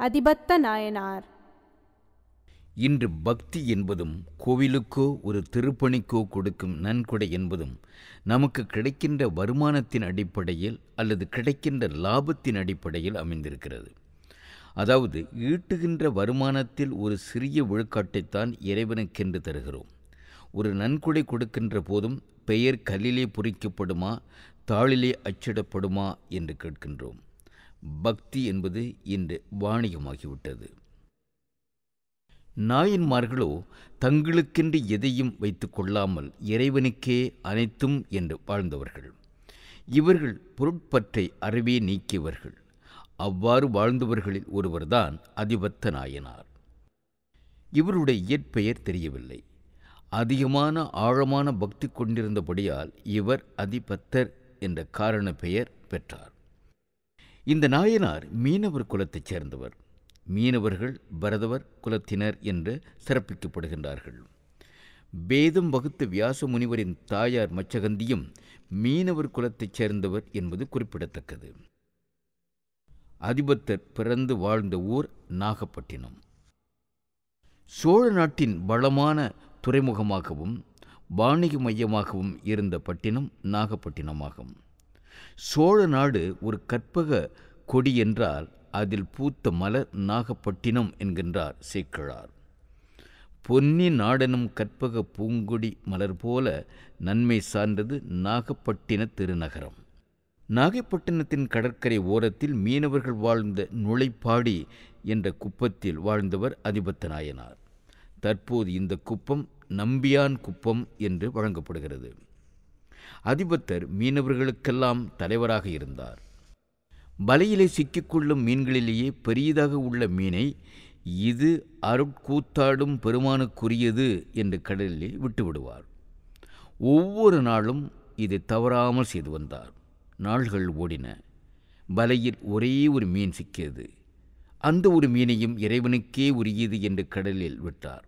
அதிபத்த நாயனார். இன்று பக்தி என்பதும் கோவிலுக்கோ ஒரு திருப்பணிக்கோ கொடுக்கும் நன்கொடை என்பதும் நமக்கு கிடைக்கின்ற வருமானத்தின் அடிப்படையில் அல்லது கிடைக்கின்ற லாபத்தின் அடிப்படையில் அமைந்திருக்கிறது. அதாவது ஈட்டுகின்ற வருமானத்தில் ஒரு சிறிய விழுக்காட்டைத்தான் இறைவனுக்கென்று தருகிறோம். ஒரு நன்கொடை கொடுக்கின்ற போதும் பெயர் கல்லிலே பொறிக்கப்படுமா தாளிலே அச்சிடப்படுமா என்று கேட்கின்றோம். பக்தி என்பது இன்று வாணிகமாகிவிட்டது. நாயன்மார்களோ தங்களுக்கென்று எதையும் வைத்து கொள்ளாமல் இறைவனுக்கே அனைத்தும் என்று வாழ்ந்தவர்கள். இவர்கள் பொருட்பற்றை அறவே நீக்கியவர்கள். அவ்வாறு வாழ்ந்தவர்களில் ஒருவர்தான் அதிபத்த நாயனார். இவருடைய இயற்பெயர் தெரியவில்லை. அதிகமான ஆழமான பக்தி கொண்டிருந்தபடியால் இவர் அதிபத்தர் என்ற காரண பெயர் பெற்றார். இந்த நாயனார் மீனவர் குலத்தைச் சேர்ந்தவர். மீனவர்கள் பரதவர் குலத்தினர் என்று சிறப்பிக்கப்படுகின்றார்கள். வேதம் வகுத்த வியாச முனிவரின் தாயார் மச்சகந்தியும் மீனவர் குலத்தைச் சேர்ந்தவர் என்பது குறிப்பிடத்தக்கது. அதிபத்தர் பிறந்து வாழ்ந்த ஊர் நாகப்பட்டினம். சோழ நாட்டின் வளமான துறைமுகமாகவும் வாணிக மையமாகவும் இருந்த பட்டினம் நாகப்பட்டினமாகும். சோழ நாடு ஒரு கற்பக கொடி என்றால் அதில் பூத்த மலர் நாகப்பட்டினம் என்கின்றார் சேக்கிழார். பொன்னி நாடனும் கற்பக பூங்கொடி மலர் போல நன்மை சார்ந்தது நாகப்பட்டின திருநகரம். நாகைப்பட்டினத்தின் கடற்கரை ஓரத்தில் மீனவர்கள் வாழ்ந்த நுழைப்பாடி என்ற குப்பத்தில் வாழ்ந்தவர் அதிபத்த நாயனார் தற்போது இந்த குப்பம் நம்பியான் குப்பம் என்று வழங்கப்படுகிறது. அதிபத்தர் மீனவர்களுக்கெல்லாம் தலைவராக இருந்தார். வலையிலே சிக்கிக்கொள்ளும் மீன்களிலேயே பெரியதாக உள்ள மீனை இது அருட்கூத்தாடும் பெருமானுக்குரியது என்று கடலிலே விட்டுவிடுவார். ஒவ்வொரு நாளும் இதை தவறாமல் செய்து வந்தார். நாள்கள் ஓடின. வலையில் ஒரே ஒரு மீன் சிக்கியது. அந்த ஒரு மீனையும் இறைவனுக்கே உரியது என்று கடலில் விட்டார்.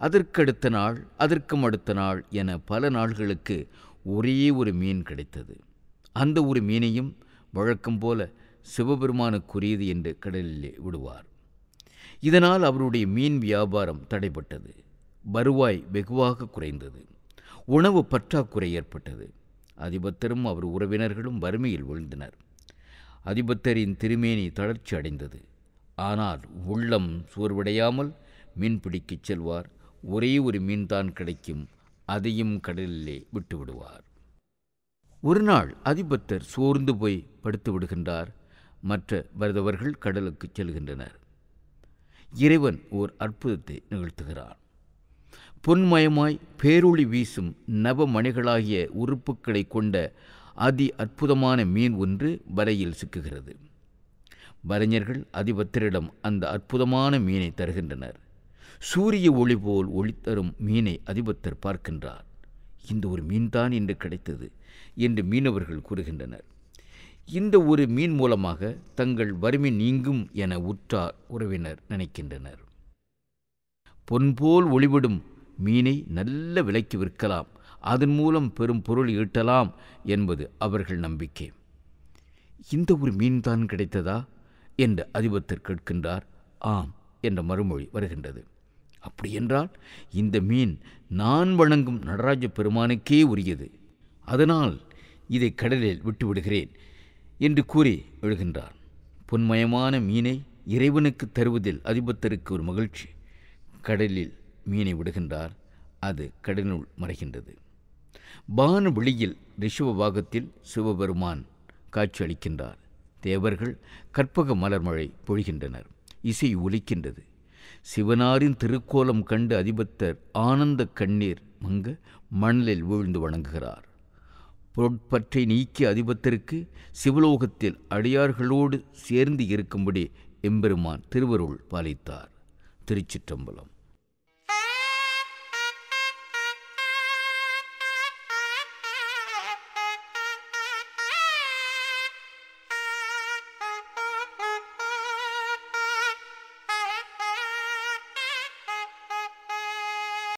அதற்கடுத்த நாள் அதற்கும் அடுத்த நாள் என பல நாள்களுக்கு ஒரே ஒரு மீன் கிடைத்தது. அந்த ஒரு மீனையும் வழக்கம் போல சிவபெருமானுக்குரியது என்று கடலிலே விடுவார். இதனால் அவருடைய மீன் வியாபாரம் தடைப்பட்டது வருவாய் வெகுவாக குறைந்தது. உணவு பற்றாக்குறை ஏற்பட்டது. அதிபத்தரும் அவர் உறவினர்களும் வறுமையில் விழுந்தனர். அதிபத்தரின் திருமேனி தளர்ச்சி அடைந்தது. ஆனால் உள்ளம் சோர்வடையாமல் மீன் பிடிக்கச் செல்வார். ஒரே ஒரு மீன்தான் கிடைக்கும் அதையும் கடலிலே விட்டுவிடுவார். ஒரு நாள் அதிபத்தர் சோர்ந்து போய் படுத்து விடுகின்றார். மற்ற வரதவர்கள் கடலுக்கு செல்கின்றனர். இறைவன் ஓர் அற்புதத்தை நிகழ்த்துகிறான். பொன்மயமாய் பேரொளி வீசும் நவமணிகளாகிய உறுப்புக்களை கொண்ட அதி அற்புதமான மீன் ஒன்று வலையில் சிக்குகிறது. வலைஞர்கள் அதிபத்தரிடம் அந்த அற்புதமான மீனை தருகின்றனர். சூரிய ஒளி போல் ஒளித்தரும் மீனை அதிபத்தர் பார்க்கின்றார். இந்த ஒரு மீன்தான் இன்று கிடைத்தது என்று மீனவர்கள் கூறுகின்றனர். இந்த ஒரு மீன் மூலமாக தங்கள் வறுமை நீங்கும் என உற்றார் உறவினர் நினைக்கின்றனர். பொன்போல் ஒளிவிடும் மீனை நல்ல விலைக்கு விற்கலாம். அதன் மூலம் பெரும் பொருள் ஈட்டலாம் என்பது அவர்கள் நம்பிக்கை. இந்த ஒரு மீன்தான் கிடைத்ததா? என்று அதிபத்தர் கேட்கின்றார். ஆம் என்ற மறுமொழி வருகின்றது. அப்படியென்றால் இந்த மீன் நான் வணங்கும் நடராஜ பெருமானுக்கே உரியது. அதனால் இதை கடலில் விட்டுவிடுகிறேன் என்று கூறி எழுகின்றார் பொன்மயமான மீனை இறைவனுக்கு தருவதில் அதிபத்தருக்கு ஒரு மகிழ்ச்சி. கடலில் மீனை விடுகின்றார். அது கடலுள் மறைகின்றது. பான வெளியில் ரிஷப பாகத்தில் சிவபெருமான் காட்சியளிக்கின்றார் தேவர்கள் கற்பக மலர் மழை பொழிகின்றனர். இசை ஒலிக்கின்றது. சிவனாரின் திருக்கோலம் கண்டு அதிபத்தர் ஆனந்த கண்ணீர் மங்க மணலில் வீழ்ந்து வணங்குகிறார். பொருட்பற்றை நீக்கிய அதிபத்தருக்கு சிவலோகத்தில் அடியார்களோடு சேர்ந்து இருக்கும்படி எம்பெருமான் திருவருள் பாலித்தார். திருச்சிற்றம்பலம்.